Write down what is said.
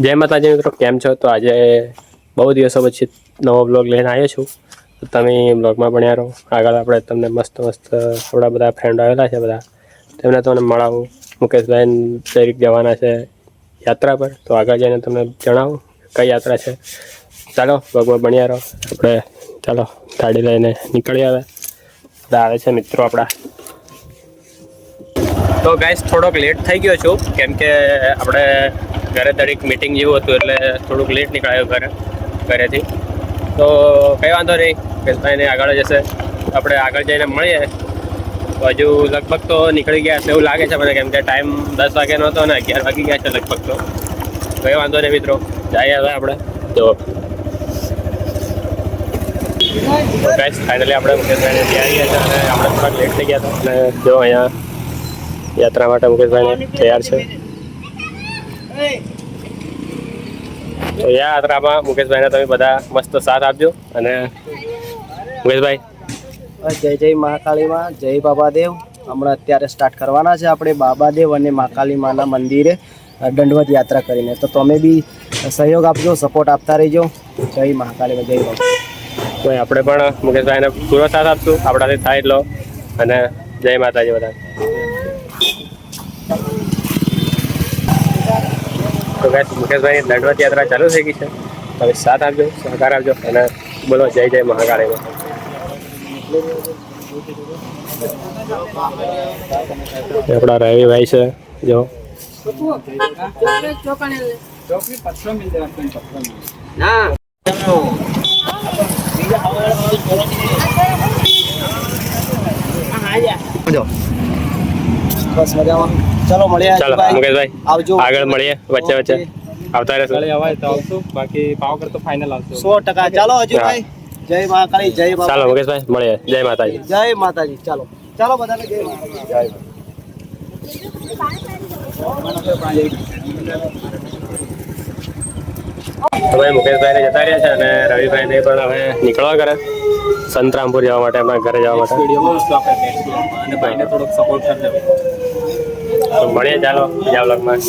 જય માતાજી મિત્રો, કેમ છો? તો આજે બહુ દિવસો પછી નવો બ્લોગ લઈને આવ્યો છું. તો તમે બ્લોગમાં ભણ્યા રહો. આગળ આપણે તમને મસ્ત મસ્ત થોડા બધા ફ્રેન્ડ આવેલા છે બધા. તેમને તમને મળાવું. મુકેશભાઈ દરેક જવાના છે યાત્રા પર. તો આગળ જઈને તમને જણાવું કઈ યાત્રા છે. ચાલો બ્લોગમાં ભણ્યા રહો. આપણે ચાલો, ગાડી લઈને નીકળી આવે. બધા આવે છે મિત્રો આપણા. તો ગાઈસ થોડોક લેટ થઈ ગયો છું. કેમ કે આપણે ઘરે દરેક મીટિંગ જેવું હતું એટલે થોડુંક લેટ નીકળાયો ઘરે, ઘરેથી. તો કંઈ વાંધો નહીં, કેશભાઈને આગળ જશે આપણે આગળ જઈને મળીએ. તો હજુ લગભગ તો નીકળી ગયા છે એવું લાગે છે મને, કેમ કે ટાઈમ દસ વાગ્યાનો હતો ને અગિયાર વાગી ગયા છે લગભગ તો. કંઈ વાંધો નહીં મિત્રો, જઈએ હવે આપણે. તો ગાઈસ ફાઇનલી આપણે મુકેશભાઈને ત્યાં આવી ગયા છે અને આપણે થોડાક લેટ થઈ ગયા હતા. અને જો અહીંયા યાત્રા માટે મુકેશભાઈને તૈયાર છે. તો યાત્રામાં મુકેશભાઈને તમે બધા મસ્ત સાથ આપજો અને મુકેશભાઈ. જય જય મહાકાળીમાં જય બાબાદેવ. હમણાં અત્યારે સ્ટાર્ટ કરવાના છે આપણે બાબાદેવ અને મહાકાળી માના મંદિરે દંડવત યાત્રા કરીને. તો તમે બી સહયોગ આપજો સપોર્ટ આપતા રહેજો. જય મહાકાળીમાં જય બાબા. તો આપણે પણ મુકેશભાઈને પૂરો સાથ આપશું. આપણાથી થાય એટલો. અને જય માતાજી બધા તો guys, મુકેશભાઈ દંડવત યાત્રા ચાલુ થઈ ગઈ છે? તમે સાથ આપજો સહકાર આપજો અને બોલો જય જય મહાકાળીમાં એમાં આપણા રવિભાઈ છે જો. બસ મજામાં. ચલો મળ્યા ચલો મુકેશભાઈ આવજો. આગળ મળીએ વચ્ચે વચ્ચે. આવતા રહેશું. અવાય તો આવશું. બાકી પાવાગઢ તો ફાઇનલ આવશે. સો ટકા. ચાલો હજુ જય મહાકાળી જય ચાલો મુકેશભાઈ મળીએ. જય માતાજી. જય માતાજી. ચાલો. ચાલો બધાને જય જય મુકેશભાઈને જતા રહ્યા છે અને રવિભાઈને પણ હવે નીકળવા કરે. સંતરામપુર જવા માટે એમના ઘરે જવા માટે. અને ભાઈને થોડોક સપોર્ટ કરજો તો મળીએ ચાલો બીજા વ્લોગમાં